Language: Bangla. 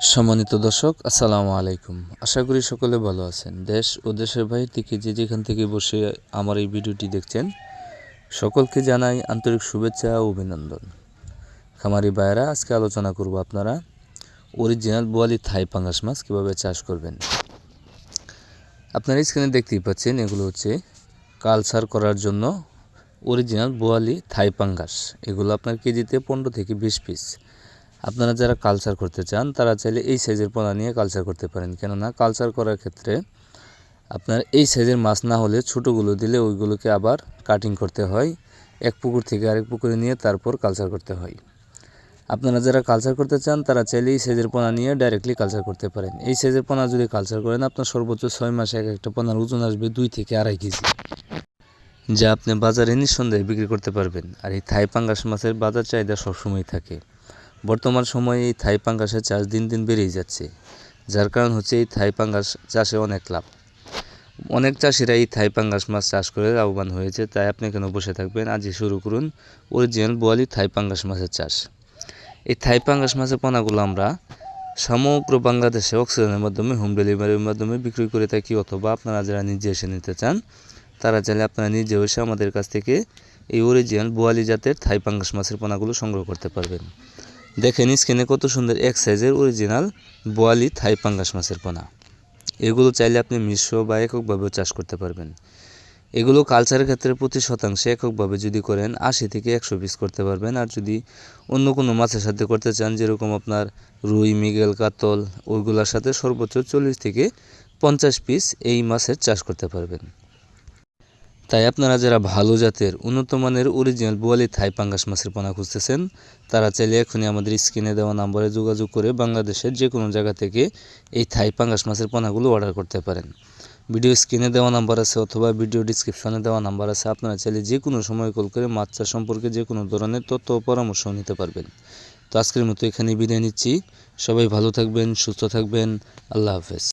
সম্মানিত দর্শক, আসসালামু আলাইকুম। আশা করি সকলে ভালো আছেন। দেশ ও দেশের বাইরে থেকে যে যেখান থেকে বসে আমার এই ভিডিওটি দেখছেন, সকলকে জানাই আন্তরিক শুভেচ্ছা ও অভিনন্দন। খামারি ভাইয়েরা, আজকে আলোচনা করব আপনারা অরিজিনাল বোয়ালি থাই পাঙ্গাস মাছ কীভাবে চাষ করবেন। আপনারা স্ক্রিনে দেখতেই পাচ্ছেন, এগুলো হচ্ছে কালচার করার জন্য অরিজিনাল বোয়ালি থাই পাঙ্গাস। এগুলো আপনার কেজিতে পনেরো থেকে বিশ পিস আপনারা যারা কালচার করতে চান, তারা চাইলে এই সাইজের পোনা নিয়ে কালচার করতে পারেন। কেননা কালচার করার ক্ষেত্রে আপনার এই সাইজের মাছ না হলে ছোটোগুলো দিলে ওইগুলোকে আবার কাটিং করতে হয়। এক পুকুর থেকে আরেক পুকুরে নিয়ে তারপর কালচার করতে হয়। আপনারা যারা কালচার করতে চান, তারা চাইলে এই সাইজের পোনা নিয়ে ডাইরেক্টলি কালচার করতে পারেন। এই সাইজের পোনা যদি কালচার করেন, আপনার সর্বোচ্চ ছয় মাসে এক একটা পোনার ওজন আসবে দুই থেকে আড়াই কেজি, যা আপনি বাজারে নিঃসন্দেহে বিক্রি করতে পারবেন। আর এই থাই পাঙ্গাস মাছের বাজার চাহিদা সবসময় থাকে। বর্তমান সময়ে এই থাই পাঙ্গাসের চাষ দিন দিন বেড়েই যাচ্ছে, যার কারণ হচ্ছে এই থাই পাঙ্গাস চাষে অনেক লাভ। অনেক চাষিরা এই থাই পাঙ্গাস মাছ চাষ করে লাভবান হয়েছে, তাই আপনি কেন বসে থাকবেন। আজই শুরু করুন অরিজিনাল বোয়ালি থাই পাঙ্গাস মাছের চাষ। এই থাই পাঙ্গাস মাছের পোনাগুলো আমরা সমগ্র বাংলাদেশে অক্সিজেনের মাধ্যমে, হোম ডেলিভারির মাধ্যমে বিক্রি করে থাকি, অথবা আপনারা যারা নিজে এসে নিতে চান, তারা চাইলে আপনারা নিজে এসে আমাদের কাছ থেকে এই অরিজিনাল বোয়ালি জাতের থাই পাঙ্গাস মাছের পোনাগুলো সংগ্রহ করতে পারবেন। দেখেন স্ক্রিনে কত সুন্দর এক সাইজের অরিজিনাল বোয়ালি থাই পাঙ্গাস মাছের পোনা। এগুলো চাইলে আপনি মিশ্র বা এককভাবেও চাষ করতে পারবেন। এগুলো কালচারের ক্ষেত্রে প্রতি শতাংশে এককভাবে যদি করেন, আশি থেকে একশো পিস করতে পারবেন। আর যদি অন্য কোনো মাছের সাথে করতে চান, যেরকম আপনার রুই, মিগেল, কাতল, ওইগুলোর সাথে সর্বোচ্চ চল্লিশ থেকে পঞ্চাশ পিস এই মাছের চাষ করতে পারবেন। তাই আপনারা যারা ভালো জাতের উন্নত মানের অরিজিনাল বোয়ালি থাই পাঙ্গাস মাছের পোনা খুঁজতেছেন, তারা চাইলে এখনই আমাদের স্ক্রিনে দেওয়া নাম্বারে যোগাযোগ করে বাংলাদেশের যে কোনো জায়গা থেকে এই থাই পাঙ্গাস মাছের পোনাগুলো অর্ডার করতে পারেন। ভিডিও স্ক্রিনে দেওয়া নাম্বার আছে অথবা ভিডিও ডিসক্রিপশনে দেওয়া নাম্বার আছে, আপনারা চাইলে যে কোনো সময় কল করে মাছ চাষ সম্পর্কে যে কোনো ধরনের তথ্য পরামর্শ নিতে পারবেন। তো আজকের মতো এখানে বিদায় নিচ্ছি। সবাই ভালো থাকবেন, সুস্থ থাকবেন। আল্লাহ হাফেজ।